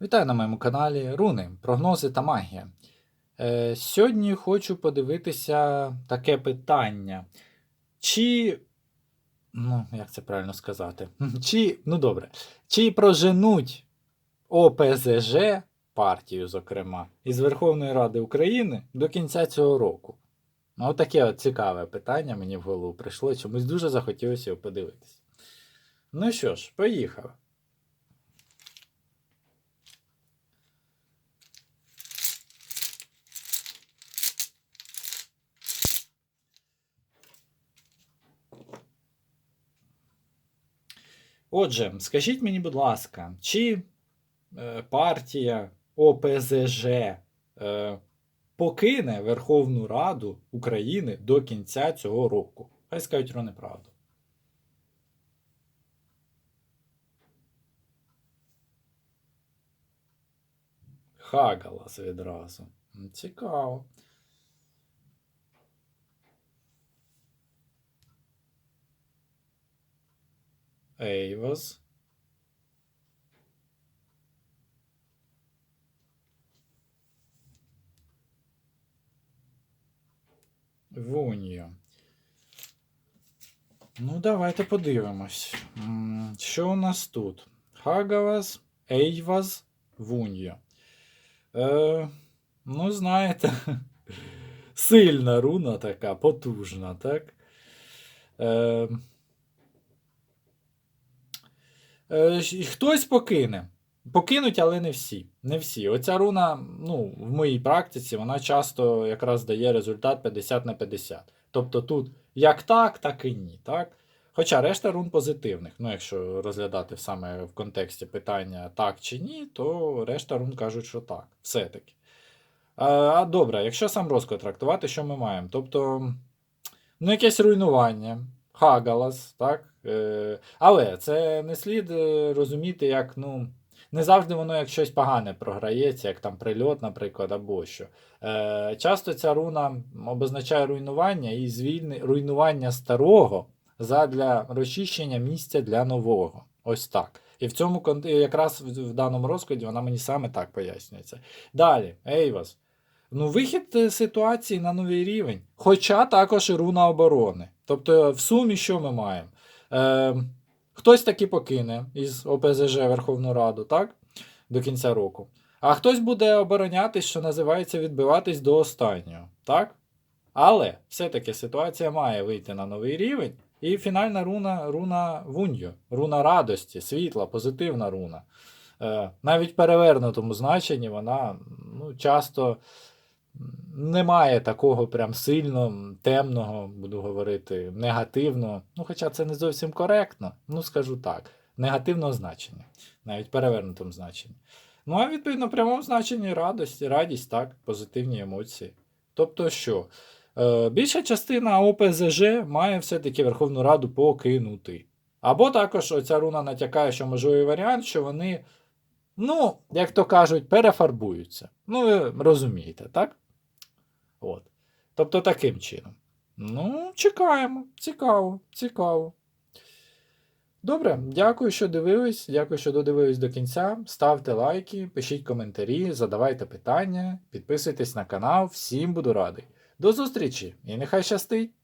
Вітаю на моєму каналі Руни, прогнози та магія. Е, сьогодні хочу подивитися таке питання. Чи. Ну, як це правильно сказати? Чи, ну добре, чи проженуть ОПЗЖ партію, зокрема, із Верховної Ради України до кінця цього року? Ну, таке от цікаве питання мені в голову прийшло, чомусь дуже захотілося його подивитися. Ну що ж, поїхали. Отже, скажіть мені, будь ласка, чи е, партія ОПЗЖ е, покине Верховну Раду України до кінця цього року? Хай скажуть про неправду. Хагалас відразу. Цікаво. Ейвас. Вуньо. Ну, давайте подивимось. Що у нас тут? Хагавас, Ейваз, Вуньо. Е, ну, знаєте, сильна руна така, потужна, так? Е, щ- Хтось покине. Покинуть, але не всі. Не всі. Оця руна, ну, в моїй практиці, вона часто якраз дає результат 50 на 50. Тобто тут як так, так і ні. Так? Хоча решта рун позитивних. Ну, якщо розглядати саме в контексті питання так чи ні, то решта рун кажуть, що так. Все-таки. А, а добре, якщо сам розклад трактувати, що ми маємо? Тобто, ну, якесь руйнування, Хагалас, так? Е, але це не слід е, розуміти, як, ну, не завжди воно як щось погане програється, як там прильот, наприклад, або що. Е, часто ця руна обозначає руйнування і звільни, руйнування старого задля розчищення місця для нового. Ось так. І в цьому якраз в, в даному розкладі вона мені саме так пояснюється. Далі, Ейвас. Ну, вихід е, ситуації на новий рівень, хоча також і руна оборони. Тобто, в сумі, що ми маємо? Е, хтось таки покине із ОПЗЖ Верховну Раду, так? До кінця року. А хтось буде оборонятись, що називається, відбиватись до останнього, так? Але все-таки ситуація має вийти на новий рівень. І фінальна руна руна Вуньо, руна радості, світла, позитивна руна. Е, навіть перевернутому значенні вона ну, часто немає такого прям сильно темного, буду говорити, негативного. Ну, хоча це не зовсім коректно, ну скажу так, негативного значення, навіть перевернутому значенні. Ну, а відповідно, прямому значенні радість, радість, так, позитивні емоції. Тобто що? Е, більша частина ОПЗЖ має все-таки Верховну Раду покинути. Або також оця руна натякає, що можливий варіант, що вони, ну, як то кажуть, перефарбуються. Ну, ви розумієте, так? От. Тобто таким чином. Ну, чекаємо. Цікаво, цікаво. Добре, дякую, що дивились. Дякую, що додивились до кінця. Ставте лайки, пишіть коментарі, задавайте питання, підписуйтесь на канал. Всім буду радий. До зустрічі і нехай щастить!